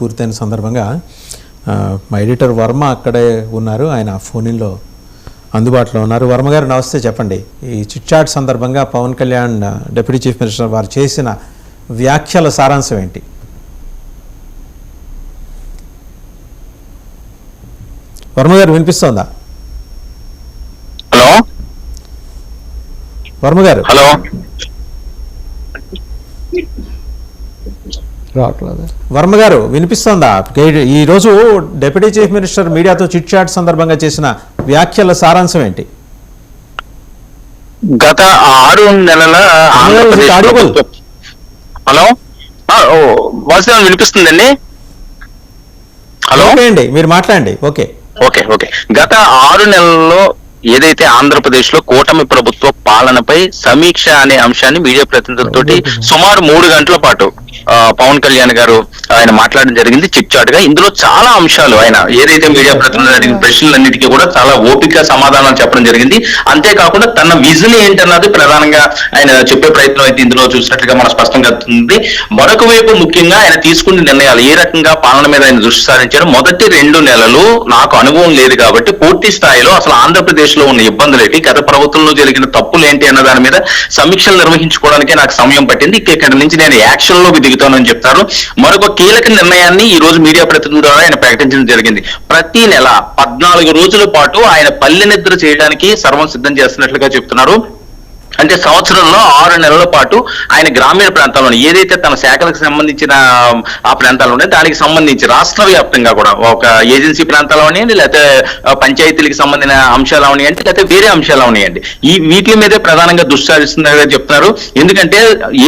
పూర్తయిన సందర్భంగా మా ఎడిటర్ వర్మ అక్కడే ఉన్నారు. ఆయన ఫోన్లో అందుబాటులో ఉన్నారు. వర్మ గారు నమస్తే చెప్పండి. ఈ చిట్చాట్ సందర్భంగా Pawan Kalyan deputy chief minister వారు చేసిన వ్యాఖ్యల సారాంశం ఏంటి? వర్మ గారు వినిపిస్తోందా? హలో? వర్మ గారు. హలో? రావట్లేదు. వర్మ గారు వినిపిస్తోందా? ఈ రోజు డిప్యూటీ చీఫ్ మినిస్టర్ మీడియాతో చిట్ చాట్ సందర్భంగా చేసిన వ్యాఖ్యల సారాంశం ఏంటి? గత ఆరు నెలల హలో? వినిపిస్తుందండి? హలో? అండి మీరు మాట్లాడండి ఓకే. Okay okay. గత ఆరు నెలల్లో ఏదైతే ఆంధ్రప్రదేశ్లో కూటమి ప్రభుత్వ పాలనపై సమీక్ష అనే అంశాన్ని మీడియా ప్రతినిధులతోటి సుమారు మూడు గంటల పాటు పవన్ కళ్యాణ్ గారు ఆయన మాట్లాడడం జరిగింది చిట్ చాట్గా ఇందులో చాలా అంశాలు ఆయన ఏదైతే మీడియా ప్రతినిధులు అడిగిన ప్రశ్నలన్నిటికీ కూడా చాలా ఓపిక సమాధానం చెప్పడం జరిగింది. అంతేకాకుండా తన విజన్ ఏంటన్నది ప్రధానంగా ఆయన చెప్పే ప్రయత్నం అయితే ఇందులో చూసినట్లుగా మనం స్పష్టంగా అవుతుంది మరొక వైపు ముఖ్యంగా ఆయన తీసుకున్న నిర్ణయాలు ఏ రకంగా పాలన మీద ఆయన దృష్టి సారించారు మొదటి రెండు నెలలు నాకు అనుభవం లేదు కాబట్టి పూర్తి స్థాయిలో అసలు ఆంధ్రప్రదేశ్ లో ఉన్న ఇబ్బందులు ఏంటి గత ప్రభుత్వంలో జరిగిన తప్పులు ఏంటి అన్న దాని మీద సమీక్షలు నిర్వహించుకోవడానికే నాకు సమయం పట్టింది. ఇక్కడ నుంచి నేను యాక్షన్లోకి దిగుతానని చెప్తారు. మరొక కీలక నిర్ణయాన్ని ఈ రోజు మీడియా ప్రతినిధుల ద్వారా ఆయన ప్రకటించడం జరిగింది. ప్రతి నెల పద్నాలుగు రోజుల పాటు ఆయన పల్లె నిద్ర చేయడానికి సర్వం సిద్ధం చేస్తున్నట్లుగా చెప్తున్నారు. అంటే సంవత్సరంలో ఆరు నెలల పాటు ఆయన గ్రామీణ ప్రాంతాల్లో ఏదైతే తన శాఖలకు సంబంధించిన ఆ ప్రాంతాలు ఉన్నాయి దానికి సంబంధించి రాష్ట్ర వ్యాప్తంగా కూడా ఒక ఏజెన్సీ ప్రాంతాలు అవనియండి లేకపోతే పంచాయతీలకు సంబంధించిన అంశాలు అవనియండి లేకపోతే వేరే అంశాలు ఉన్నాయండి ఈ వీటి మీదే ప్రధానంగా దృష్టి చెప్తున్నారు. ఎందుకంటే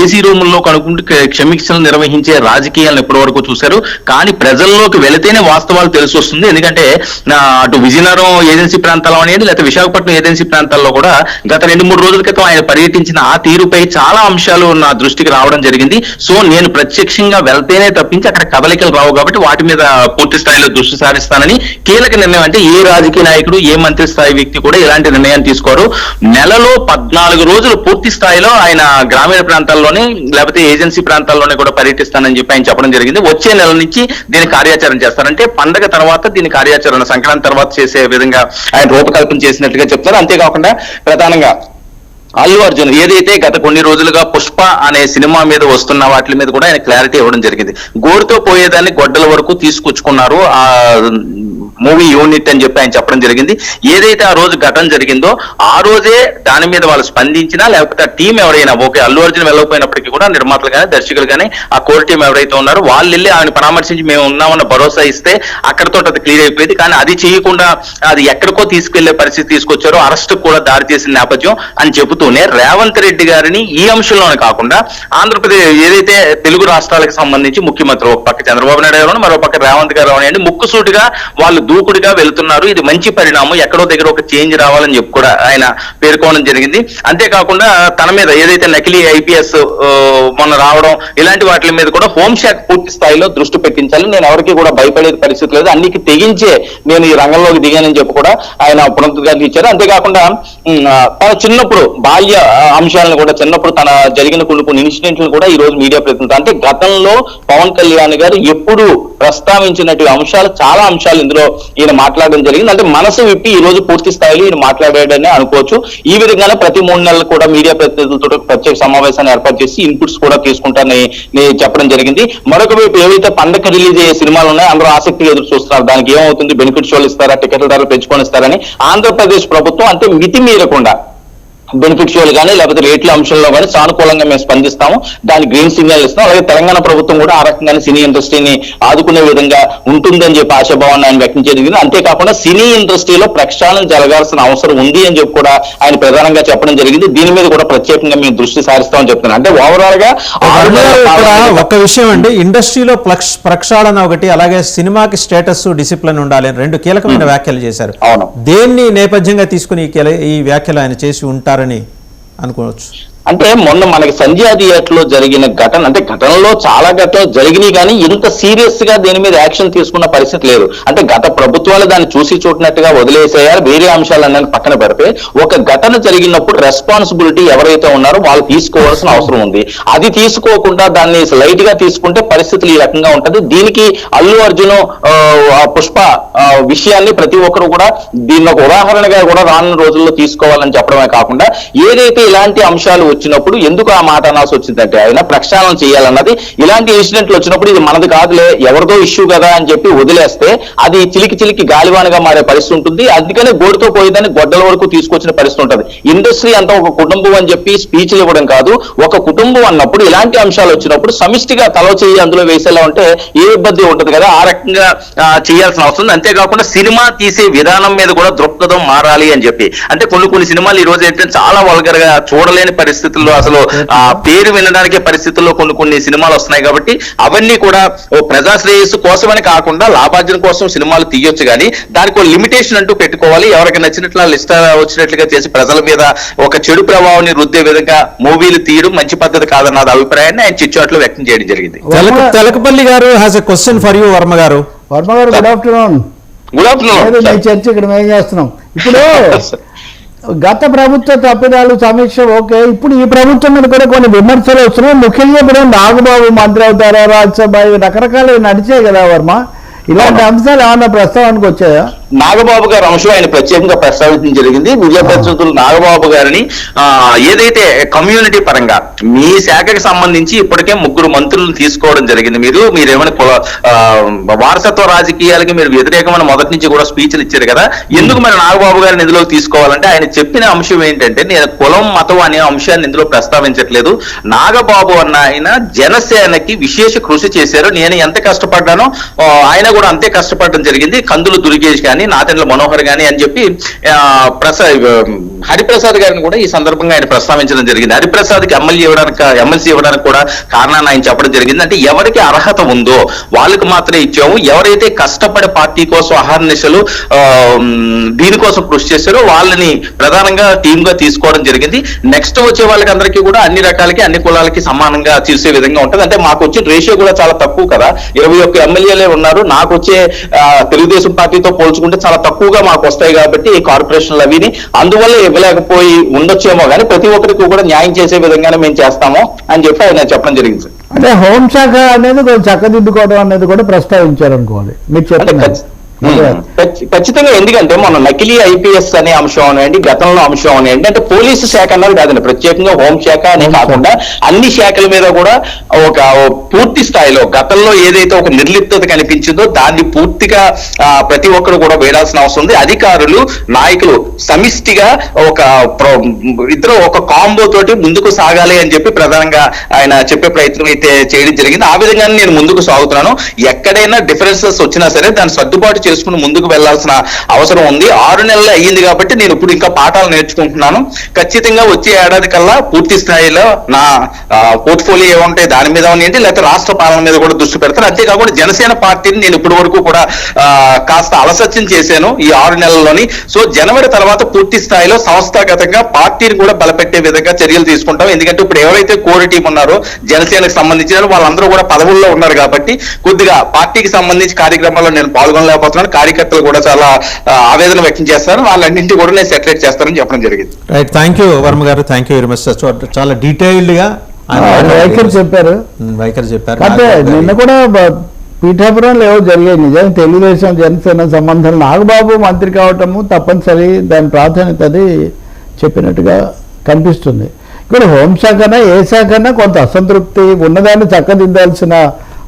ఏసీ రూముల్లో కనుక్కుంటూ క్షమిక్షలు నిర్వహించే రాజకీయాలను ఇప్పటి వరకు చూశారు. కానీ ప్రజల్లోకి వెళితేనే వాస్తవాలు తెలిసి వస్తుంది ఎందుకంటే అటు విజయనగరం ఏజెన్సీ ప్రాంతాలు అవనియండి లేకపోతే విశాఖపట్నం ఏజెన్సీ ప్రాంతాల్లో కూడా గత రెండు మూడు రోజుల క్రితం ఆయన పర్యటించిన ఆ తీరుపై చాలా అంశాలు నా దృష్టికి రావడం జరిగింది. సో నేను ప్రత్యక్షంగా వెళ్తేనే తప్పించి అక్కడ కదలికలు రావు కాబట్టి వాటి మీద పూర్తి స్థాయిలో దృష్టి సారిస్తానని కీలక నిర్ణయం అంటే ఏ రాజకీయ నాయకుడు ఏ మంత్రి స్థాయి వ్యక్తి కూడా ఇలాంటి నిర్ణయాన్ని తీసుకోరు. నెలలో పద్నాలుగు రోజులు పూర్తి స్థాయిలో ఆయన గ్రామీణ ప్రాంతాల్లోనే లేకపోతే ఏజెన్సీ ప్రాంతాల్లోనే కూడా పర్యటిస్తానని చెప్పి ఆయన చెప్పడం జరిగింది. వచ్చే నెల నుంచి దీని కార్యాచరణ చేస్తారంటే పండగ తర్వాత దీని కార్యాచరణ సంక్రాంతి తర్వాత చేసే విధంగా ఆయన రూపకల్పన చేసినట్లుగా చెప్తారు. అంతేకాకుండా ప్రధానంగా అల్లు అర్జున్ ఏదైతే గత కొన్ని రోజులుగా పుష్ప అనే సినిమా మీద వస్తున్న వాటి మీద కూడా ఆయన క్లారిటీ ఇవ్వడం జరిగింది. గోరుతో పోయేదాన్ని గొడ్డల వరకు తీసుకొచ్చుకున్నారు. ఆ మూవీ యూనిట్ అని చెప్పి ఆయన చెప్పడం జరిగింది. ఏదైతే ఆ రోజు ఘటన జరిగిందో ఆ రోజే దాని మీద వాళ్ళు స్పందించినా లేకపోతే ఆ టీం ఎవరైనా ఓకే అల్లు అర్జున్ వెళ్ళకపోయినప్పటికీ కూడా నిర్మాతలు కానీ దర్శకులు కానీ ఆ కోర్ టీం ఎవరైతే ఉన్నారో వాళ్ళు వెళ్ళి ఆయన పరామర్శించి మేము ఉన్నామన్న భరోసా ఇస్తే అక్కడతో అది క్లియర్ అయిపోయింది. కానీ అది చేయకుండా అది ఎక్కడికో తీసుకెళ్ళే పరిస్థితి తీసుకొచ్చారో అరెస్ట్ కూడా దారి చేసిన నేపథ్యం అని చెబుతూనే రేవంత్ రెడ్డి గారిని ఈ అంశంలోనే కాకుండా ఆంధ్రప్రదేశ్ ఏదైతే తెలుగు రాష్ట్రాలకు సంబంధించి ముఖ్యమంత్రి ఒక పక్క చంద్రబాబు నాయుడు గారు మరో పక్క రేవంత్ గారు అవనండి ముక్కుసూటిగా వాళ్ళు దూకుడిగా వెళ్తున్నారు. ఇది మంచి పరిణామం. ఎక్కడో దగ్గర ఒక చేంజ్ రావాలని చెప్పి కూడా ఆయన పేర్కోవడం జరిగింది. అంతేకాకుండా తన మీద ఏదైతే నకిలీ ఐపీఎస్ మొన్న రావడం ఇలాంటి వాటి మీద కూడా హోంశాఖ పూర్తి స్థాయిలో దృష్టి పెట్టించాలి నేను ఎవరికి కూడా భయపడే పరిస్థితి లేదు. అన్నికి తెగించే నేను ఈ రంగంలోకి దిగానని చెప్పి కూడా ఆయన పునరుద్ఘాటన ఇచ్చారు. అంతేకాకుండా తన చిన్నప్పుడు బాల్య అంశాలను కూడా చిన్నప్పుడు తన జరిగిన కొన్ని కొన్ని ఇన్సిడెంట్లు కూడా ఈ రోజు మీడియా ప్రతినిధులు అంటే గతంలో పవన్ కళ్యాణ్ గారు ఎప్పుడు ప్రస్తావించినటువంటి అంశాలు చాలా అంశాలు ఇందులో ఈయన మాట్లాడడం జరిగింది. అంటే మనసు విప్పి ఈ రోజు పూర్తి స్థాయిలో ఈయన మాట్లాడాడని అనుకోవచ్చు. ఈ విధంగానే ప్రతి మూడు నెలలు కూడా మీడియా ప్రతినిధులతో ప్రత్యేక సమావేశాన్ని ఏర్పాటు చేసి ఇన్పుట్స్ కూడా తీసుకుంటానని నేను చెప్పడం జరిగింది. మరొక వైపు ఏవైతే పండగ రిలీజ్ అయ్యే సినిమాలు ఉన్నాయో అందరూ ఆసక్తిగా ఎదురు చూస్తున్నారు. దానికి ఏమవుతుంది? బెనిఫిట్ షోలు ఇస్తారా? టికెట్ల ధరలు పెంచుకొని ఇస్తారని ఆంధ్రప్రదేశ్ ప్రభుత్వం అంటే మితి మీరకుండా బెనిఫిట్ షోలు కానీ లేకపోతే రేట్ల అంశంలో కానీ సానుకూలంగా మేము స్పందిస్తాము. దాని గ్రీన్ సిగ్నల్ ఇస్తాం. అలాగే తెలంగాణ ప్రభుత్వం కూడా ఆ రకంగానే సినీ ఇండస్ట్రీని ఆదుకునే విధంగా ఉంటుందని చెప్పి ఆశాభావాన్ని ఆయన వ్యక్తం చేయడం అంతేకాకుండా సినీ ఇండస్ట్రీలో ప్రక్షాళన జరగాల్సిన అవసరం ఉంది అని చెప్పి కూడా ఆయన ప్రధానంగా చెప్పడం జరిగింది. దీని మీద కూడా ప్రత్యేకంగా మేము దృష్టి సారిస్తామని చెప్తున్నాను. అంటే ఓవరాల్గా ఒక్క విషయం అండి. ఇండస్ట్రీలో ప్రక్షాళన ఒకటి అలాగే సినిమాకి స్టేటస్ డిసిప్లిన్ ఉండాలి రెండు కీలకమైన వ్యాఖ్యలు చేశారు. అవును. దేన్ని నేపథ్యంగా తీసుకుని ఈ వ్యాఖ్యలు ఆయన చేసి చేశారని అనుకోవచ్చు. అంటే మొన్న మనకి సంధ్యా థియేటర్లో జరిగిన ఘటన అంటే ఘటనలో చాలా ఘటనలు జరిగినాయి కానీ ఇంత సీరియస్గా దీని మీద యాక్షన్ తీసుకున్న పరిస్థితి లేదు. అంటే గత ప్రభుత్వాలు దాన్ని చూసి చూడనట్టుగా వదిలేసేయాలి వేరే అంశాలన్నీ పక్కన పెడితే ఒక ఘటన జరిగినప్పుడు రెస్పాన్సిబిలిటీ ఎవరైతే ఉన్నారో వాళ్ళు తీసుకోవాల్సిన అవసరం ఉంది. అది తీసుకోకుండా దాన్ని లైట్గా తీసుకుంటే పరిస్థితులు ఈ రకంగా ఉంటది. దీనికి అల్లు అర్జున్ పుష్ప విషయాన్ని ప్రతి ఒక్కరు కూడా దీన్ని ఒక ఉదాహరణగా కూడా రానున్న రోజుల్లో తీసుకోవాలని చెప్పడమే కాకుండా ఏదైతే ఇలాంటి అంశాలు వచ్చినప్పుడు ఎందుకు ఆ మాట అనాల్సి వచ్చిందంటే ఆయన ప్రక్షాళన చేయాలన్నది ఇలాంటి ఇన్సిడెంట్లు వచ్చినప్పుడు ఇది మనది కాదులే ఎవరిదో ఇష్యూ కదా అని చెప్పి వదిలేస్తే అది చిలికి చిలికి గాలివానగా మారే పరిస్థితి ఉంటుంది. అందుకనే గోడుతో పోయేదాన్ని గొడ్డల వరకు తీసుకొచ్చిన పరిస్థితి ఉంటుంది. ఇండస్ట్రీ అంతా ఒక కుటుంబం అని చెప్పి స్పీచ్లు ఇవ్వడం కాదు ఒక కుటుంబం అన్నప్పుడు ఇలాంటి అంశాలు వచ్చినప్పుడు సమిష్టిగా తల చేయి అందులో వేసేలా ఉంటే ఏ ఇబ్బంది ఉంటుంది కదా ఆ రకంగా చేయాల్సిన అవసరం అంతేకాకుండా సినిమా తీసే విధానం మీద కూడా దృక్పథం మారాలి అని చెప్పి. అంటే కొన్ని కొన్ని సినిమాలు ఈ రోజు ఏంటంటే చాలా వల్గర్గా చూడలేని పరిస్థితి పరిస్థితుల్లో అసలు ఆ పేరు వినడానికే పరిస్థితుల్లో కొన్ని కొన్ని సినిమాలు వస్తున్నాయి కాబట్టి అవన్నీ కూడా ఓ ప్రజా శ్రేయస్సు కోసమని కాకుండా లాభార్జన కోసం సినిమాలు తీయొచ్చు కానీ దానికి ఒక లిమిటేషన్ అంటూ పెట్టుకోవాలి. ఎవరికి నచ్చినట్లు లిస్ట్ వచ్చినట్లుగా చేసి ప్రజల మీద ఒక చెడు ప్రభావాన్ని రుద్దే విధంగా మూవీలు తీయడం మంచి పద్ధతి కాదన్న అభిప్రాయాన్ని ఆయన చిచ్చాట్లో వ్యక్తం చేయడం జరిగింది. తెలక తెలకపల్లి గారు has a question for you Varma గారు. వర్మ గారు గుడ్ ఆఫ్టర్నూన్ గుడ్ ఆఫ్టర్నూన్ చర్చ ఇక్కడ మేము చేస్తున్నాం? ఇప్పుడు గత ప్రభుత్వ తప్పిదాలు సమీక్ష ఓకే. ఇప్పుడు ఈ ప్రభుత్వం మీద కూడా కొన్ని విమర్శలు వస్తున్నాయి. ముఖ్యంగా ఇప్పుడు నాగబాబు మంత్రి అవుతారా? రాజ్యసభ రకరకాలు నడిచాయి కదా వర్మ. ఇలాంటి అంశాలు ఏమన్నా ప్రస్తావనకు వచ్చాయా? నాగబాబు గారి అంశం ఆయన ప్రత్యేకంగా ప్రస్తావించడం జరిగింది. విజయ ప్రతినిధులు నాగబాబు గారిని ఏదైతే కమ్యూనిటీ పరంగా మీ శాఖకి సంబంధించి ఇప్పటికే ముగ్గురు మంత్రులను తీసుకోవడం జరిగింది. మీరు మీరేమైనా వారసత్వ రాజకీయాలకి మీరు వ్యతిరేకమైన మొదటి నుంచి కూడా స్పీచ్లు ఇచ్చారు కదా. ఎందుకు మరి నాగబాబు గారిని ఇందులోకి తీసుకోవాలంటే ఆయన చెప్పిన అంశం ఏంటంటే నేను కులం మతం అనే అంశాన్ని ఇందులో ప్రస్తావించట్లేదు. నాగబాబు అన్న ఆయన జనసేనకి విశేష కృషి చేశారు. నేను ఎంత కష్టపడ్డానో ఆయన కూడా అంతే కష్టపడడం జరిగింది. కందులు దుర్గేష్ కానీ నాతెండ్ల మనోహర్ కానీ అని చెప్పి ప్రసా హరిప్రసాద్ గారిని కూడా ఈ సందర్భంగా ఆయన ప్రస్తావించడం జరిగింది. హరిప్రసాద్కి ఎమ్మెల్యే ఇవ్వడానికి ఎమ్మెల్సీ ఇవ్వడానికి కూడా కారణాన్ని ఆయన చెప్పడం జరిగింది. అంటే ఎవరికి అర్హత ఉందో వాళ్ళకి మాత్రమే ఇచ్చాము. ఎవరైతే కష్టపడే పార్టీ కోసం అహర్నిశలు దీనికోసం కృషి చేశారో వాళ్ళని ప్రధానంగా టీమ్గా తీసుకోవడం జరిగింది. నెక్స్ట్ వచ్చే వాళ్ళకి అందరికీ కూడా అన్ని రకాలకి అన్ని కులాలకి సమానంగా చూసే విధంగా ఉంటుంది. అంటే మాకు వచ్చే రేషియో కూడా చాలా తక్కువ కదా. ఇరవై ఒక్క ఎమ్మెల్యేలే ఉన్నారు. నాకు వచ్చే తెలుగుదేశం పార్టీతో పోల్చుకుంటే చాలా తక్కువగా మాకు వస్తాయి కాబట్టి ఈ కార్పొరేషన్లు అవిని. అందువల్ల ఇవ్వలేకపోయి ఉండొచ్చేమో కానీ ప్రతి ఒక్కరికి కూడా న్యాయం చేసే విధంగానే మేము చేస్తాము అని చెప్పి ఆయన చెప్పడం జరిగింది సార్. అంటే హోంశాఖ అనేది కొంచెం చక్కదిద్దుకోవడం అనేది కూడా ప్రస్తావించారు అనుకోవాలి మీరు చెప్పండి ఖచ్చితంగా ఎందుకంటే మన నకిలీ ఐపీఎస్ అనే అంశం అనేయండి గతంలో అంశం అనేయండి అంటే పోలీసు శాఖ అన్నది కాదండి. ప్రత్యేకంగా హోంశాఖ అనే కాకుండా అన్ని శాఖల మీద కూడా ఒక పూర్తి స్థాయిలో గతంలో ఏదైతే ఒక నిర్లిప్తత కనిపించిందో దాన్ని పూర్తిగా ప్రతి ఒక్కరు కూడా వేయాల్సిన అవసరం ఉంది. అధికారులు నాయకులు సమిష్టిగా ఒక ఇద్దరు ఒక కాంబో తోటి ముందుకు సాగాలి అని చెప్పి ప్రధానంగా ఆయన చెప్పే ప్రయత్నం అయితే చేయడం జరిగింది. ఆ విధంగానే నేను ముందుకు సాగుతున్నాను. ఎక్కడైనా డిఫరెన్సెస్ వచ్చినా సరే దాన్ని సర్దుబాటు చేసుకుని ముందుకు వెళ్ళాల్సిన అవసరం ఉంది. ఆరు నెలలు అయ్యింది కాబట్టి నేను ఇప్పుడు ఇంకా పాఠాలు నేర్చుకుంటున్నాను. ఖచ్చితంగా వచ్చే ఏడాది కల్లా పూర్తి స్థాయిలో నా పోర్ట్ఫోలియో ఏముంటాయి దాని మీద ఏంటి లేకపోతే రాష్ట్ర పాలన మీద కూడా దృష్టి పెడతాను. అంతేకాకుండా జనసేన పార్టీని నేను ఇప్పటి వరకు కూడా కాస్త అలసత్యం చేశాను ఈ ఆరు నెలల్లోని. సో జనవరి తర్వాత పూర్తి స్థాయిలో సంస్థాగతంగా పార్టీని కూడా బలపెట్టే విధంగా చర్యలు తీసుకుంటాం. ఎందుకంటే ఇప్పుడు ఎవరైతే కోర్ టీం ఉన్నారో జనసేనకు సంబంధించిన వాళ్ళందరూ కూడా పదవుల్లో ఉన్నారు కాబట్టి కొద్దిగా పార్టీకి సంబంధించి కార్యక్రమాల్లో నేను పాల్గొనలేకపోతున్నాను. కార్యకర్తలు కూడా చాలా ఆవేదన వ్యక్తం చేస్తారు. వాళ్ళన్నింటి కూడా నేను సెటిలైట్ చేస్తానని చెప్పడం జరిగింది. రైట్ థ్యాంక్ యూ వర్మ గారు. థ్యాంక్ యూ వెరీ మచ్ చాలా డీటెయిల్డ్గా వైఖరి చెప్పారు. వైఖరి చెప్పారు. అంటే నిన్న కూడా పీఠాపురంలో ఏవో జరిగాయి. నిజంగా తెలుగుదేశం జనసేన సంబంధం నాగబాబు మంత్రి కావటము తప్పనిసరి. దాని ప్రాధాన్యత అది చెప్పినట్టుగా కనిపిస్తుంది. ఇక్కడ హోంశాఖన ఏ శాఖన కొంత అసంతృప్తి ఉన్నదాన్ని చక్కదిద్దాల్సిన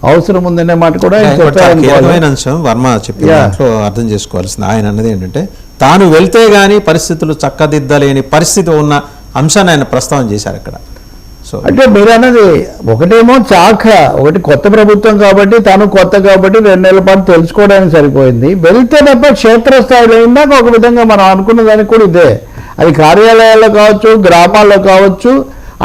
అవసరం ఉందనే మాట కూడా. కీలకమైన అంశం వర్మ. దాంట్లో అర్థం చేసుకోవాల్సింది ఆయన అన్నది ఏంటంటే తాను వెళ్తే గానీ పరిస్థితులు చక్కదిద్దలేని పరిస్థితి ఉన్న అంశాన్ని ఆయన ప్రస్తావన చేశారు అక్కడ సో అంటే మీరు అన్నది ఒకటేమో చాఖ ఒకటి కొత్త ప్రభుత్వం కాబట్టి తను కొత్త కాబట్టి రెండు నెలల పాటు తెలుసుకోవడానికి సరిపోయింది వెళ్తే తప్ప క్షేత్రస్థాయిలో ఇందాక ఒక విధంగా మనం అనుకున్న దానికి కూడా ఇదే అది కార్యాలయాల్లో కావచ్చు గ్రామాల్లో కావచ్చు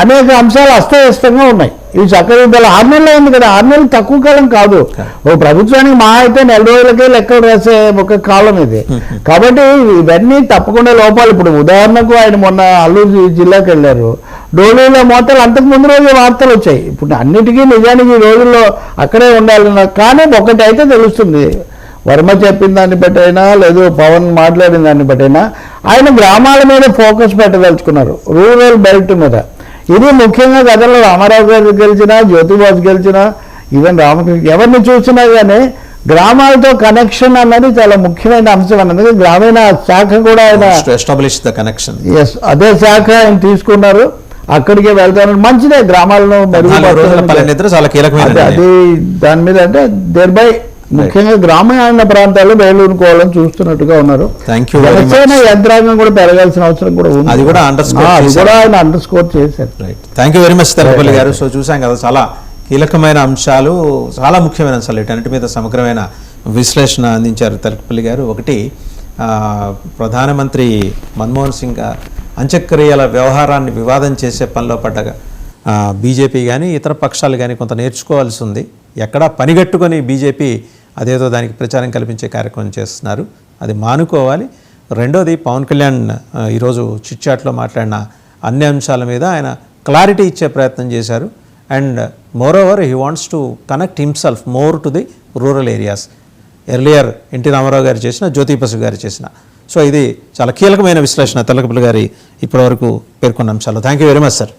అనేక అంశాలు అస్తవ్యస్తంగా ఉన్నాయి. ఇవి చక్కదిద్దాలి ఆరు నెలలు అయింది కదా. ఆరు నెలలు తక్కువ కాలం కాదు. ఓ ప్రభుత్వానికి మా అయితే నెల రోజులకే లెక్కలు రాసే ఒక కాలం ఇది. కాబట్టి ఇవన్నీ తప్పకుండా లోపాలు. ఇప్పుడు ఉదాహరణకు ఆయన మొన్న అల్లూరు జిల్లాకి వెళ్ళారు. డోలీలో మోతలు అంతకు ముందు రోజే వార్తలు వచ్చాయి. ఇప్పుడు అన్నిటికీ నిజానికి ఈ రోజుల్లో అక్కడే ఉండాలన్న కానీ ఒకటి అయితే తెలుస్తుంది. వర్మ చెప్పిన దాన్ని బట్టైనా లేదు పవన్ మాట్లాడిన దాన్ని బట్టైనా ఆయన గ్రామాల మీద ఫోకస్ పెట్టదలుచుకున్నారు. రూరల్ బెల్ట్ మీద. ఇది ముఖ్యంగా గతంలో రామారావు గారు గెలిచినా జ్యోతిబాబు గెలిచినా ఈవెన్ రామకృష్ణ ఎవరిని చూసినా కానీ గ్రామాలతో కనెక్షన్ అన్నది చాలా ముఖ్యమైన అంశం అన్నది గ్రామీణ శాఖ కూడా ఆయన ఎస్టాబ్లిష్ ద కనెక్షన్ ఎస్ అదే శాఖ ఆయన తీసుకున్నారు. అక్కడికే వెళ్తాను మంచిదే గ్రామాలను మెరుగుపరచడం చాలా కీలకమైన అదే అది దాని మీద అంటే దేర్ బై ముఖ్యంగా గ్రామీణ ప్రాంతాల్లో వేలునుకోవాలని చూస్తున్నట్టుగా ఉన్నారు. జనసేన. యంత్రాంగం కూడా పెరగాల్సిన అవసరం కూడా ఉంది. అది కూడా ఆయన అండర్ స్కోర్ చేశారు right thank you very much Terapalli గారు. సో చూసాం కదా చాలా కీలకమైన అంశాలు చాలా ముఖ్యమైన అంశాలు. వీటన్నిటి మీద సమగ్రమైన విశ్లేషణ అందించారు తెరపల్లి గారు. ఒకటి ప్రధానమంత్రి మన్మోహన్ సింగ్ అంత్యక్రియల వ్యవహారాన్ని వివాదం చేసే పనిలో పడ్డగా బీజేపీ కానీ ఇతర పక్షాలు కానీ కొంత నేర్చుకోవాల్సి ఉంది. ఎక్కడా పనిగట్టుకొని బీజేపీ అదేదో దానికి ప్రచారం కల్పించే కార్యక్రమం చేస్తున్నారు. అది మానుకోవాలి. రెండోది పవన్ కళ్యాణ్ ఈరోజు చిట్చాట్లో మాట్లాడిన అన్ని అంశాల మీద ఆయన క్లారిటీ ఇచ్చే ప్రయత్నం చేశారు. And moreover he wants to connect himself more to the rural areas. Earlier NT Rama Rao గారు చేసిన జ్యోతిపసు గారు చేసిన. సో ఇది చాలా కీలకమైన విశ్లేషణ తెల్లకపల్లి గారి ఇప్పటివరకు పేర్కొన్న అంశాలు. Thank you very much sir